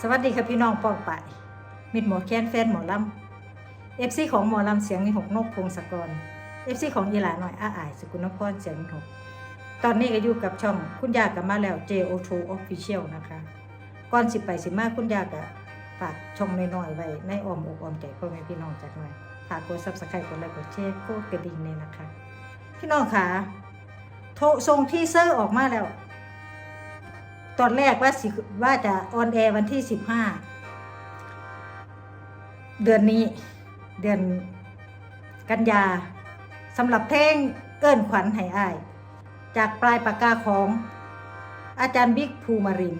สวัสดีค่ะพี่น้องปองไปมิดหมอแค้นแฟนหมอลำเอฟซีของหมอลำเสียงมีหกนกพงศกรเอฟซีของยีหลาหน่อยอาอายสกุลนพรเสียงมีหกตอนนี้ก็อยู่กับช่องคุณยากับมาแล้ว JO2 Official นะคะก่อนสิไปสิมาคุณยากับฝากช่องน้อยๆไว้ในอ้อมอกอ้อมใจพ่อแม่พี่น้องจากหน่อยฝากกดซับสไครต์กดไลค์กดแชร์กดกระดิ่งเนี่ยนะคะ พี่น้องค่ะโทรส่งทีเซอร์ออกมาแล้ว ตอนแรกว่าสิว่าจะออนแอร์วันที่สิบห้าเดือนนี้ เดือนกันยาสำหรับเพลงเอิ้นขวัญให้อาย จากปลายปากกาของอาจารย์บิ๊กภูมาริน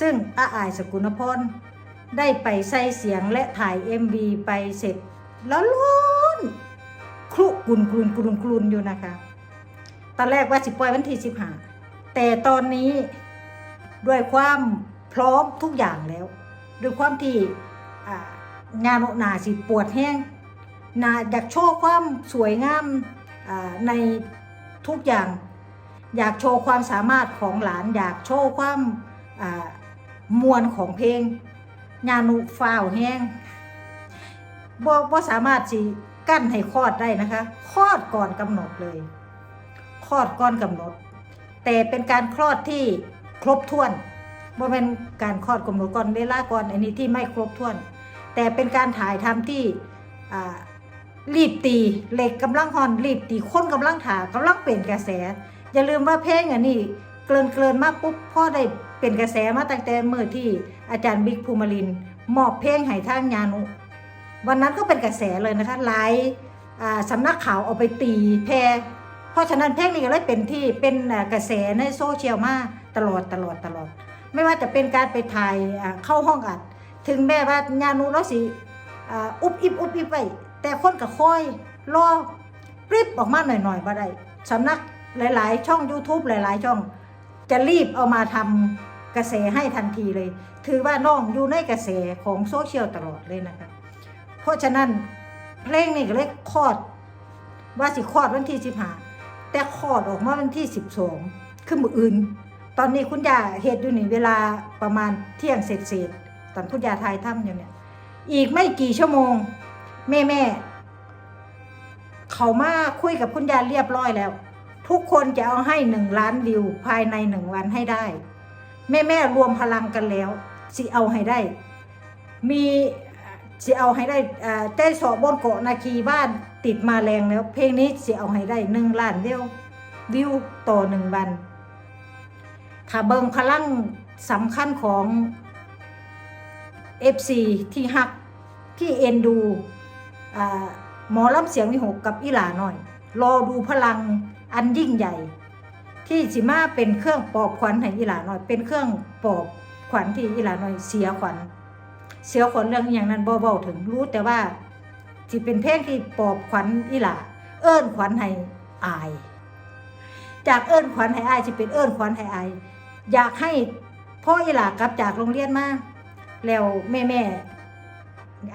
ซึ่งอาอายสกุลพรได้ไปใส่เสียงและถ่าย MV ไปเสร็จ แล้วล้นครุกรุนกรุนกรุนกรุนอยู่นะคะ ตอนแรกว่าสิปล่อยวันที่สิบห้าแต่ตอนนี้ ด้วยความพร้อมทุกอย่างแล้ว ด้วยความที่อ่างานหนาสิปวดแห้งนาอยากโชว์ความสวยงามในทุกอย่าง อยากโชว์ความสามารถของหลาน อยากโชว์ความมวลของเพลงงานุฟ้าวแห้งบ่บ่สามารถสิกั้นให้คลอดได้นะคะคลอดก่อนกำหนดเลยคลอดก่อนกำหนด แต่เป็นการคลอดที่ ครบถ้วนบ่เป็นการคลอดกำหนดก่อนเวลาก่อนอันนี้ที่ไม่ครบถ้วน แต่เป็นการถ่ายทำที่รีบตีเหล็กกำลังฮอนรีบตีคนกำลังถ่ากำลังเป็นกระแส อย่าลืมว่าเพลงอันนี้เกลินเกลินๆมากปุ๊บพ่อได้เป็นกระแสมาตั้งแต่เมื่อที่อาจารย์บิ๊กภูมิลินมอบเพลงให้ทางยานุ วันนั้นก็เป็นกระแสเลยนะคะหลายอ่สำนักข่าวเอาไปตีแพร ราะฉะนั้นเพลงนี้ก็เลยเป็นที่เป็นกระแสในโซเชียลมาตลอดตลอดตลอด ไม่ว่าจะเป็นการไปถ่ายเข้าห้องอัด ถึงแม้ว่าญานุแล้วสิอุบอิบอุบอิบไปแต่คนก็คอยรอปริบออกมาหน่อยๆว่าได้สำนักหลายๆ ช่อง YouTube หลาย ๆ ช่อง จะรีบเอามาทำกระแสให้ทันทีเลย ถือว่าน้องอยู่ในกระแสของโซเชียลตลอดเลยนะคะ เพราะฉะนั้นเพลงนี่ก็เลยคลอด ว่าสิคลอดวันที่สิบห้า แต่คลอดออกมาวันที่สิบสองคือมืออื่น ตอนนี้คุณยาเหตุอยู่นี่เวลาประมาณเที่ยงเสร็จเสร็จตอนคุณยาทายถ้ำอยู่เนี่ย อีกไม่กี่ชั่วโมง แม่แม่เขามาคุยกับคุณยาเรียบร้อยแล้ว ทุกคนจะเอาให้หนึ่งล้านวิวภายในหนึ่งวันให้ได้ แม่แม่รวมพลังกันแล้วสิเอาให้ได้ มี สิเอาให้ได้อ่าแต่สอบบนเกาะนาคีบ้านติดมาแรงแล้ว เพลงนี้สิเอาให้ได้หนึ่งล้านวิววิวต่อหนึ่งวัน ถ้าเบิงพลังสำคัญของ FC ที่ฮักที่เอ็นดูหมอลำเสียงวิหกกับอีหลาหน่อย รอดูพลังอันยิ่งใหญ่ ที่สิมาเป็นเครื่องปอบขวัญให้อีหลาหน่อย เป็นเครื่องปอบขวัญที่อีหลาหน่อยเสียขวัญ เสียขวัญเรื่องอย่างนั้นบ่เบาถึงรู้แต่ว่าที่เป็นเพลงที่ปอบขวัญอีหล่าเอิ้นขวัญให้อาย จากเอิ้นขวัญให้อายจะเป็นเอิ้นขวัญให้อาย อยากให้พ่ออีหล่ากลับจากโรงเรียนมาแล้วแม่แม่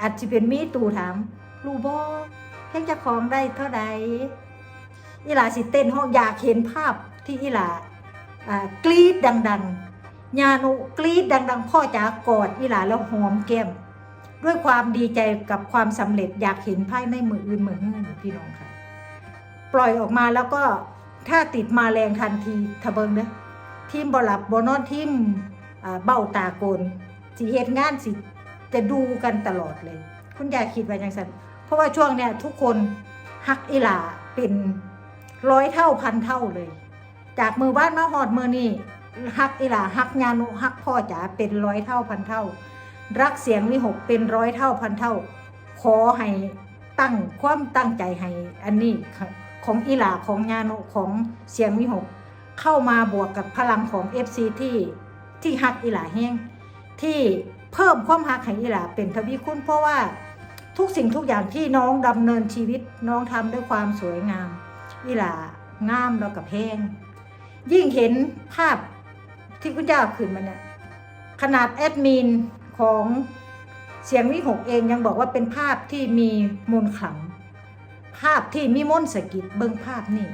อาจจะเป็นมีตู่ถามรู้บ่เพลงจะของได้เท่าใดอีหล่าสิเต้นห้องอยากเห็นภาพที่อีหล่ากรีดดัง ๆ ญานุกรีดดัง ๆ พ่อจ๋ากอดอีหลาแล้วหอมแก้มด้วยความดีใจกับความสำเร็จอยากเห็นภายในมืออื่นมือเฮือนพี่น้องค่ะ ปล่อยออกมาแล้วก็ถ้าติดมาแรงทันทีทะเบิงเด้อทีมบหลับบนอนทีมอ่าเบ้าตาโกนสิเหตุงานสิจะดูกันตลอดเลย คุณยายคิดว่าอย่างนั้นเพราะว่าช่วงเนี้ยทุกคนฮักอีหลาเป็นร้อยเท่าพันเท่าเลย จากมือบ้านมาหอดมือนี่ ฮักอีหลาฮักญานุฮักพ่อจ๋าเป็นร้อยเท่าพันเท่า รักเสียงวิหกเป็นร้อยเท่าพันเท่า ขอให้ตั้งความตั้งใจให้อันนี้ของอีหลาของญานุของเสียงวิหก เข้ามาบวกกับพลังของ FC ที่ที่ฮักอีหลาแห้งที่เพิ่มความฮักให้อีหลาเป็นทวีคุณเพราะว่าทุกสิ่งทุกอย่างที่น้องดำเนินชีวิตน้องทำด้วยความสวยงามอีหลางามแล้วกับแพงยิ่งเห็นภาพ ที่คุณย่าขึ้นมาเนี่ยขนาดแอดมินของเสียงวิหกเองยังบอกว่าเป็นภาพที่มีมนขลัง ภาพที่มีมนสกิดเบิ่งภาพนี่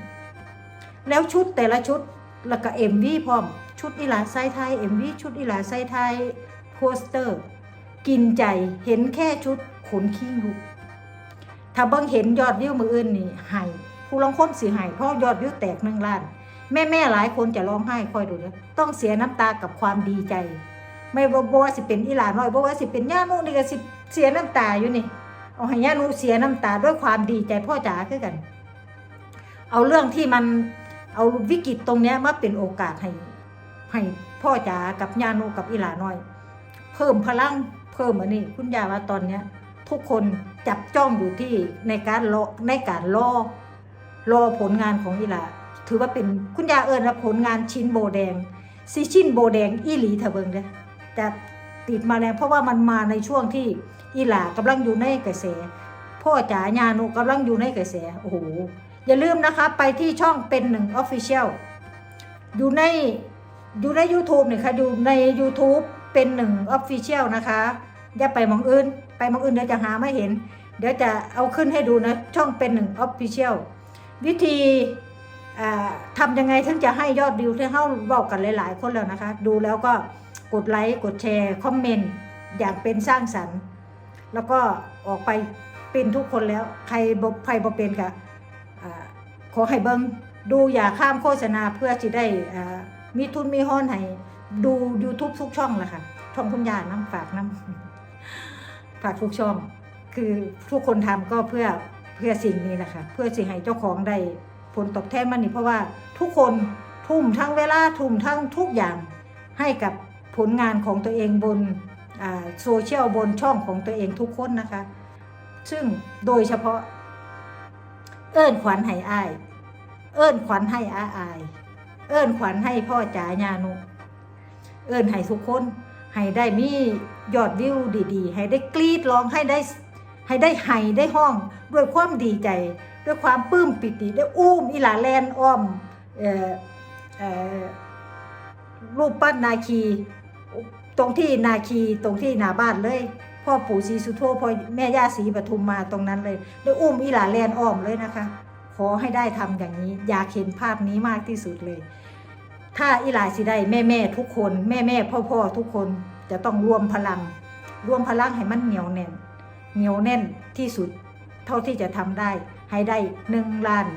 แล้วชุดแต่ละชุดแล้วก็เอ็มวีพร้อม ชุดอีหลาไซไทยเอ็มวีชุดอีหลาไซไทยโคสเตอร์ กินใจเห็นแค่ชุดขนขี้ลุกถ้าเบิ่งเห็นยอดวิวมืออื่นนี่หายผู้ลองค้นสิใหายเพราะยอดวิวแตกหนึ่งล้าน แม่แม่ๆหลายคนจะร้องไห้คอยดูนะต้องเสียน้ำตากับความดีใจ ไม่บ่บ่ว่าสิเป็นอีหลาน้อยบ่ว่าสิเป็นย่านุนี่ก็สิเสียน้ำตาอยู่นี่เอาให้ย่านุเสียน้ำตาด้วยความดีใจพ่อจ๋าคือกัน เอาเรื่องที่มันเอาวิกฤตตรงเนี้ยมาเป็นโอกาสให้ให้พ่อจ๋ากับย่านุกับอีหลาน้อย เพิ่มพลังเพิ่มอันนี้คุณยาว่าตอนเนี้ย ทุกคนจับจ้องอยู่ที่ในการรอในการรอรอผลงานของอีหลา ถือว่าเป็นคุณยาเอิญว่าผลงานชิ้นโบแดงซีชิ้นโบแดงอีหลีเถเบิงเด้อจะติดมาแรงเพราะว่ามันมาในช่วงที่อีหลากำลังอยู่ในกระแส พ่อจ๋าญาโนกำลังอยู่ในกระแสโอ้โหอย่าลืมนะคะไปที่ช่องเป็นหนึ่งออฟฟิเชียลอยู่ในอยู่ใน YouTube เนี่ยค่ะอยู่ใน YouTube เป็นหนึ่งออฟฟิเชียลนะคะ อย่าไปมองอื่น ไปมองอื่นเดี๋ยวจะหาไม่เห็น เดี๋ยวจะเอาขึ้นให้ดูนะ ช่องเป็นหนึ่งออฟฟิเชียลวิธี ทำยังไงถึงจะให้ยอดวิวที่เขาบอกกันหลาย ๆ คนแล้วนะคะ ดูแล้วก็กดไลค์กดแชร์คอมเมนต์อย่างเป็นสร้างสรรค์ แล้วก็ออกไปเป็นทุกคนแล้วใครบใครบ่เป็นกะขอให้เบิงดูอย่าข้ามโฆษณาเพื่อจะได้มีทุนมีห้อนให้ดู YouTube ทุกช่องแหละค่ะช่องคุณยาน้ำฝากน้ำฝากทุกช่อง คือทุกคนทำก็เพื่อเพื่อสิ่งนี้แหละค่ะเพื่อสิ่งให้เจ้าของได้ ผลตอบแทนมันนี่เพราะว่าทุกคนทุ่มทั้งเวลาทุ่มทั้งทุกอย่างให้กับผลงานของตัวเองบนโซเชียลบนช่องของตัวเองทุกคนนะคะ ซึ่งโดยเฉพาะ เอิ้นขวัญให้อาย เอิ้นขวัญให้อาอาย เอิ้นขวัญให้พ่อจ๋าญานุเอิ้นให้ทุกคนให้ได้มียอดวิวดี ๆ ให้ได้กรีดร้องให้ได้ให้ได้ไห้ได้ห้องด้วยความดีใจ ด้วยความปลื้มปิติได้อุ้มอีหลาแลนอ้อมออรูปปั้นนาคี ตรงที่นาคีตรงที่หนาบ้านเลย พ่อปู่ศรีสุโธพ่อแม่ย่าศรีปทุมมาตรงนั้นเลย ได้อุ้มอีหลาแลนอ้อมเลยนะคะ ขอให้ได้ทำอย่างนี้ อยากเห็นภาพนี้มากที่สุดเลย ถ้าอีหลาสิได้แม่แม่ทุกคน แม่แม่พ่อพ่อทุกคนจะต้องรวมพลัง รวมพลังให้มันเหนียวแน่น เหนียวแน่นที่สุดเท่าที่จะทำได้ ให้ได้หนึ่งล้าน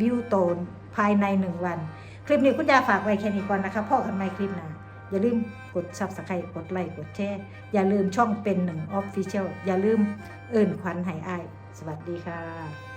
วิวโตนภายในหนึ่งวัน คลิปนี้คุณยาฝากไว้แค่นี้ก่อนนะคะพ่อกันไม่คลิปหนะอย่าลืมกด subscribe กดไลค์กดแชร์อย่าลืมช่องเป็นหนึ่งออฟฟิเชียลอย่าลืมเอิ่นขวัญไหอาย สวัสดีค่ะ